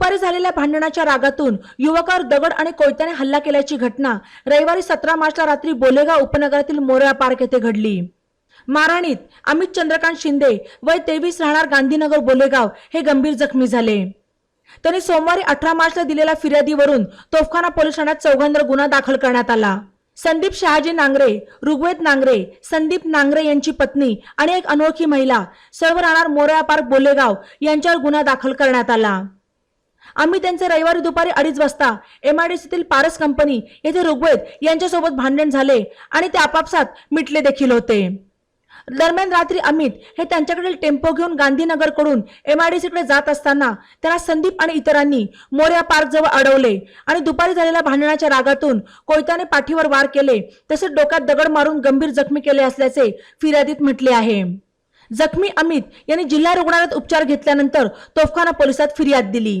दुपारी झालेल्या भांडणाच्या रागातून युवकावर दगड आणि कोयत्याने हल्ला केल्याची घटना रविवारी सतरा मार्चला रात्री बोलेगाव उपनगरातील मोरया पार्क येथे घडली. मारहाणीत अमित चंद्रकांत शिंदे वय तेवीस राहणार गांधीनगर बोलेगाव हे गंभीर जखमी झाले. त्यांनी सोमवारी अठरा मार्चला दिलेल्या फिर्यादीवरून तोफखाना पोलीस ठाण्यात चौघांवर गुन्हा दाखल करण्यात आला. संदीप शहाजी नांगरे ऋग्वेद नांगरे संदीप नांगरे यांची पत्नी आणि एक अनोळखी महिला सर्व राहणार मोरया पार्क बोलेगाव यांच्यावर गुन्हा दाखल करण्यात आला. आम्ही त्यांचे रविवारी दुपारी अडीच वाजता एमआयडीसीतील पारस कंपनी येथे ऋग्वेद यांच्यासोबत भांडण झाले आणि ते आपापसात मिटले देखील होते. दरम्यान रात्री अमित हे त्यांच्याकडील टेम्पो घेऊन गांधीनगरकडून एमआयडीसीकडे जात असताना त्यांना संदीप आणि इतरांनी मोर्या पार्क जवळ अडवले आणि दुपारी झालेल्या भांडणाच्या रागातून कोयत्याने पाठीवर वार केले तसेच डोक्यात दगड मारून गंभीर जखमी केले असल्याचे फिर्यादीत म्हटले आहे. जखमी अमित यांनी जिल्हा रुग्णालयात उपचार घेतल्यानंतर तोफखाना पोलिसात फिर्याद दिली.